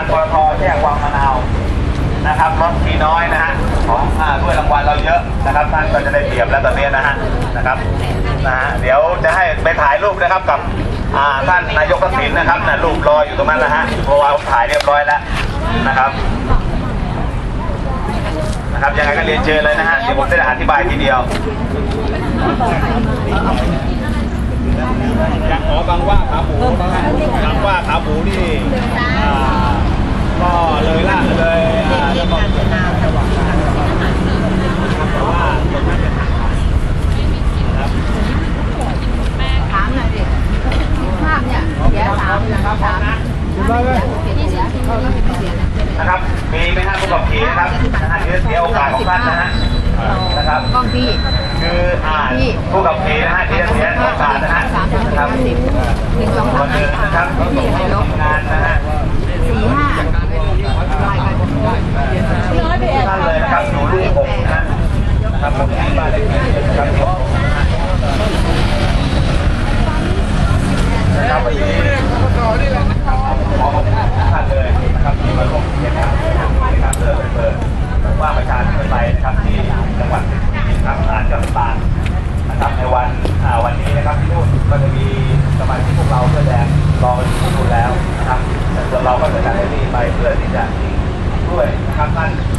านปทแยกวางมะนาวนะครับรถทีน้อยนะฮะของด้วยรางวัลเราเยอะนะครับ ท่านก็จะได้เปรียบแล้วตอนนี้นะฮะนะครับนะฮะเดี๋ยวจะให้ไปถ่ายรูปนะครับกับท่านนายกทักษิณนะครับนะรูปรออยู่ตรงนั้นนะฮะเพราะว่าถ่ายเรียบร้อยแล้วนะครับนะครับยังไงก็เรียนเชิญเลยนะฮะเดี๋ยวผมจะอธิบายทีเดียวยังขอบังว่า นะครับ มีไหมฮะผู้ขับขี่นะครับนะฮะเดี๋ยวเสียโอกาสของท่านนะฮะนะครับกล้องพี่คืออ่าผู้ขับขี่นะฮะที่จะเสียโอกาสนะฮะสามสิบนะครับห้าสิบหนึ่งสองคสามนหนึ่งนะครับ สี่นายก งานนะฮะ สี่ห้าลายกัน ท่านเลยนะครับอยู่รูปหกนะฮะนะครับผมที่บ้านเลขที่นะครับนะครับวันนี้ขอขอบคุณทุกท่านเลยนะครับที่มาร่วมกิจกรรมนะครับเพื่อไปเปิดว่าประชาธิปไตยนะครับที่จังหวัดเพชรบุรีครับศาลจังหวัดตากนะครับในวันอ่าวันนี้นะครับที่นู่นก็จะมีสมาชิกพวกเราเพื่อแดงรออยู่ที่นู่นแล้วนะครับแต่ส่วนเราก็จะจัดให้นี่ไปเพื่อที่จะ ด้ว